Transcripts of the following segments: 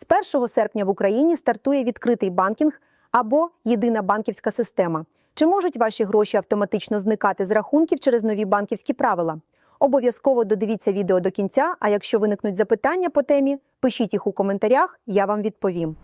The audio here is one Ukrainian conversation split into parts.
З 1 серпня в Україні стартує відкритий банкінг або єдина банківська система. Чи можуть ваші гроші автоматично зникати з рахунків через нові банківські правила? Обов'язково додивіться відео до кінця. А якщо виникнуть запитання по темі, пишіть їх у коментарях, я вам відповім.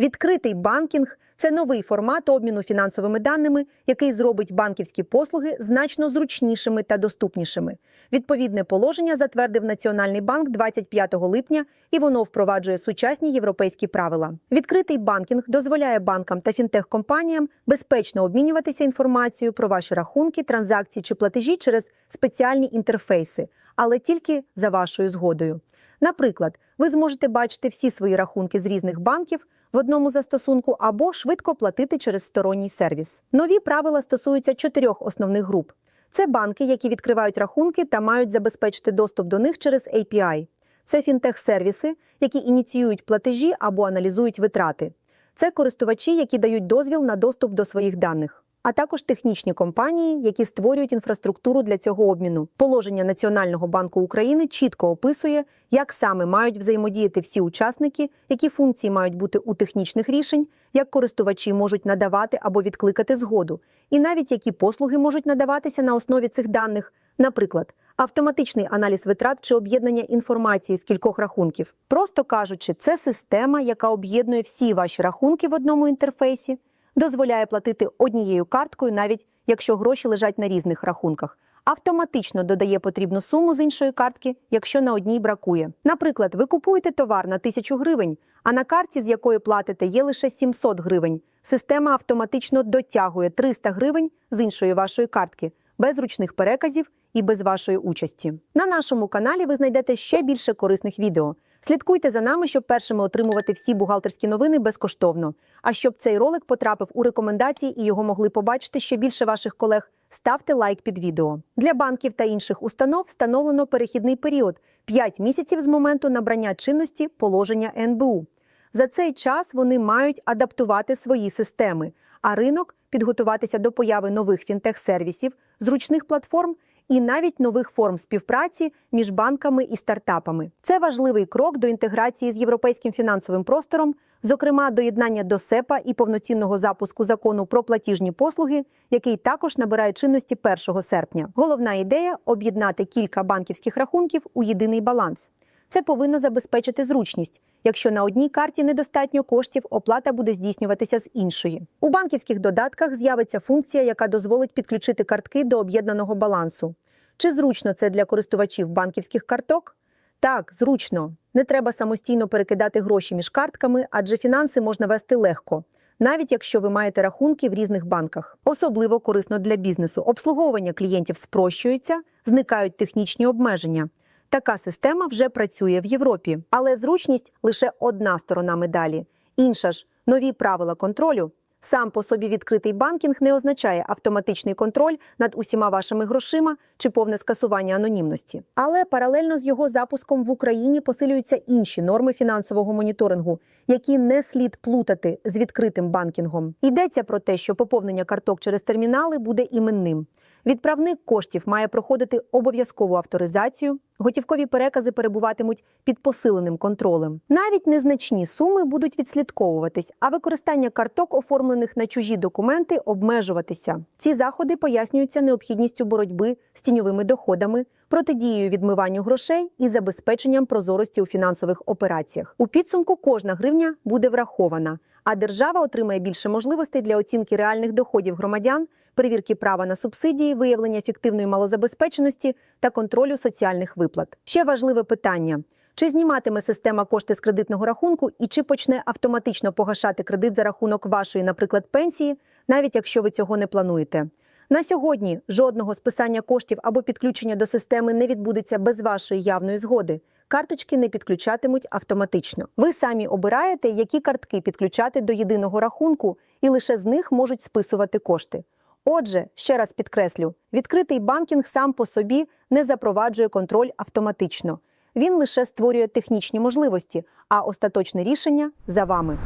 Відкритий банкінг це новий формат обміну фінансовими даними, який зробить банківські послуги значно зручнішими та доступнішими. Відповідне положення затвердив Національний банк 25 липня, і воно впроваджує сучасні європейські правила. Відкритий банкінг дозволяє банкам та фінтех-компаніям безпечно обмінюватися інформацією про ваші рахунки, транзакції чи платежі через спеціальні інтерфейси, але тільки за вашою згодою. Наприклад, ви зможете бачити всі свої рахунки з різних банків в одному застосунку або швидко платити через сторонній сервіс. Нові правила стосуються чотирьох основних груп: це банки, які відкривають рахунки та мають забезпечити доступ до них через API. Це фінтех-сервіси, які ініціюють платежі або аналізують витрати. Це користувачі, які дають дозвіл на доступ до своїх даних. А також технічні компанії, які створюють інфраструктуру для цього обміну. Положення Національного банку України чітко описує, як саме мають взаємодіяти всі учасники, які функції мають бути у технічних рішень, як користувачі можуть надавати або відкликати згоду, і навіть які послуги можуть надаватися на основі цих даних, наприклад, автоматичний аналіз витрат чи об'єднання інформації з кількох рахунків. Просто кажучи, це система, яка об'єднує всі ваші рахунки в одному інтерфейсі дозволяє платити однією карткою, навіть якщо гроші лежать на різних рахунках. Автоматично додає потрібну суму з іншої картки, якщо на одній бракує. Наприклад, ви купуєте товар на 1000 гривень, а на картці, з якої платите, є лише 700 гривень. Система автоматично дотягує 300 гривень з іншої вашої картки, без ручних переказів і без вашої участі. На нашому каналі ви знайдете ще більше корисних відео. Слідкуйте за нами, щоб першими отримувати всі бухгалтерські новини безкоштовно. А щоб цей ролик потрапив у рекомендації і його могли побачити ще більше ваших колег, ставте лайк під відео. Для банків та інших установ встановлено перехідний період 5 місяців з моменту набрання чинності положення НБУ. За цей час вони мають адаптувати свої системи, а ринок підготуватися до появи нових фінтех-сервісів, зручних платформ і навіть нових форм співпраці між банками і стартапами. Це важливий крок до інтеграції з європейським фінансовим простором, зокрема доєднання до СЕПА і повноцінного запуску закону про платіжні послуги, який також набирає чинності 1 серпня. Головна ідея об'єднати кілька банківських рахунків у єдиний баланс. Це повинно забезпечити зручність. Якщо на одній карті недостатньо коштів, оплата буде здійснюватися з іншої. У банківських додатках з'явиться функція, яка дозволить підключити картки до об'єднаного балансу. Чи зручно це для користувачів банківських карток? Так, зручно. Не треба самостійно перекидати гроші між картками, адже фінанси можна вести легко. Навіть якщо ви маєте рахунки в різних банках, особливо корисно для бізнесу. Обслуговування клієнтів спрощується, зникають технічні обмеження. Така система вже працює в Європі, але зручність лише одна сторона медалі. Інша ж нові правила контролю. Сам по собі відкритий банкінг не означає автоматичний контроль над усіма вашими грошима чи повне скасування анонімності. Але паралельно з його запуском в Україні посилюються інші норми фінансового моніторингу, які не слід плутати з відкритим банкінгом. Йдеться про те, що поповнення карток через термінали буде іменним. Відправник коштів має проходити обов'язкову авторизацію. Готівкові перекази перебуватимуть під посиленим контролем. Навіть незначні суми будуть відслідковуватись, а використання карток, оформлених на чужі документи, обмежуватися. Ці заходи пояснюються необхідністю боротьби з тіньовими доходами, протидією відмиванню грошей і забезпеченням прозорості у фінансових операціях. У підсумку кожна гривня буде врахована, а держава отримає більше можливостей для оцінки реальних доходів громадян перевірки права на субсидії, виявлення фіктивної малозабезпеченості та контролю соціальних виплат. Ще важливе питання. Чи зніматиме система кошти з кредитного рахунку і чи почне автоматично погашати кредит за рахунок вашої, наприклад, пенсії, навіть якщо ви цього не плануєте? На сьогодні жодного списання коштів або підключення до системи не відбудеться без вашої явної згоди. Карточки не підключатимуть автоматично. Ви самі обираєте, які картки підключати до єдиного рахунку, і лише з них можуть списувати кошти. Отже, ще раз підкреслю, відкритий банкінг сам по собі не запроваджує контроль автоматично. Він лише створює технічні можливості, а остаточне рішення за вами.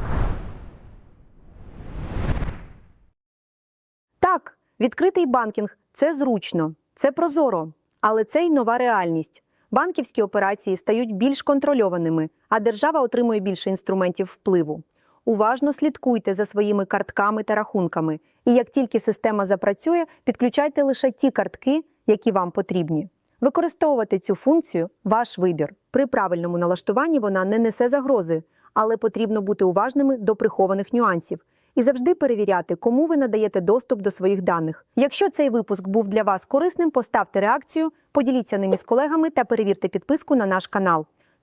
Так, відкритий банкінг це зручно, це прозоро, але це й нова реальність. Банківські операції стають більш контрольованими, а держава отримує більше інструментів впливу. Уважно слідкуйте за своїми картками та рахунками, і як тільки система запрацює, підключайте лише ті картки, які вам потрібні. Використовувати цю функцію ваш вибір. При правильному налаштуванні вона не несе загрози, але потрібно бути уважними до прихованих нюансів і завжди перевіряти, кому ви надаєте доступ до своїх даних. Якщо цей випуск був для вас корисним, поставте реакцію, поділіться ним із колегами та перевірте підписку на наш канал.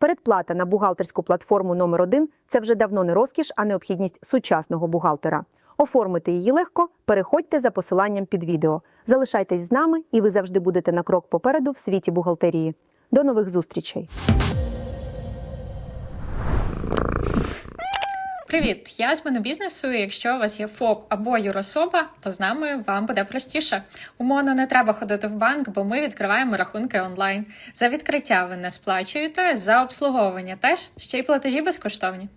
Передплата на бухгалтерську платформу номер 1 це вже давно не розкіш, а необхідність сучасного бухгалтера. Оформити її легко, переходьте за посиланням під відео. Залишайтесь з нами, і ви завжди будете на крок попереду в світі бухгалтерії. До нових зустрічей! Привіт, я з монобізнесу. і Якщо у вас є ФОП або юрособа, то з нами вам буде простіше. Умовно не треба ходити в банк, бо ми відкриваємо рахунки онлайн. За відкриття ви не сплачуєте, за обслуговування теж ще й платежі безкоштовні.